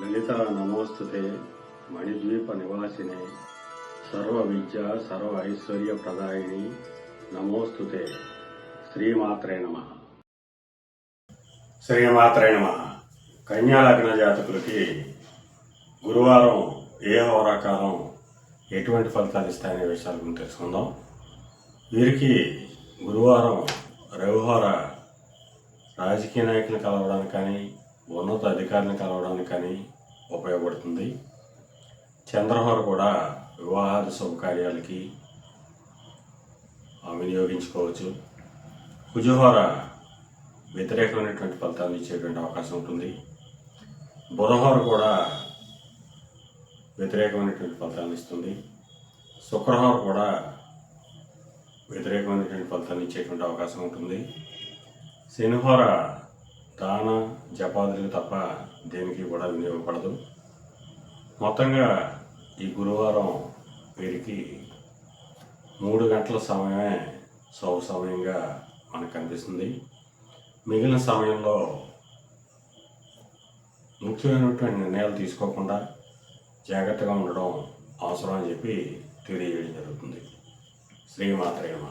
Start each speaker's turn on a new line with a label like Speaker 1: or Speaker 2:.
Speaker 1: లలిత నమోస్తుతే మణిద్వీప నివాసినే సర్వ విద్య సర్వ ఐశ్వర్య ప్రదాయిని నమోస్తుతే శ్రీమాత్రే నమ శ్రీమాత్రే నమ కన్యాలగ్న జాతకులకి గురువారం ఏ హోరాకాలం ఎటువంటి ఫలితాలు ఇస్తాయనే విషయాల గురించి తెలుసుకుందాం. వీరికి గురువారం రవిహోర రాజకీయ నాయకులు కలవడానికి కానీ ఉన్నత అధికారులను కలవడానికి కానీ ఉపయోగపడుతుంది. చంద్రహోర కూడా వివాహాది శుభకార్యాలకి వినియోగించుకోవచ్చు. కుజుహోర వ్యతిరేకమైనటువంటి ఫలితాన్ని ఇచ్చేటువంటి అవకాశం ఉంటుంది. బుధహోర కూడా వ్యతిరేకమైనటువంటి ఫలితాన్ని ఇస్తుంది. శుక్రహోర కూడా వ్యతిరేకమైనటువంటి ఫలితాన్ని ఇచ్చేటువంటి అవకాశం ఉంటుంది. శనిహోర దాన జపాదులు తప్ప దేనికి కూడా వినియోగపడదు. మొత్తంగా ఈ గురువారం వీరికి మూడు గంటల సమయమే సౌ సమయంగా మనకు కనిపిస్తుంది. మిగిలిన సమయంలో ముఖ్యమైనటువంటి నిర్ణయాలు తీసుకోకుండా జాగ్రత్తగా ఉండడం అవసరం అని చెప్పి తెలియజేయడం జరుగుతుంది. శ్రీమాత్రేమ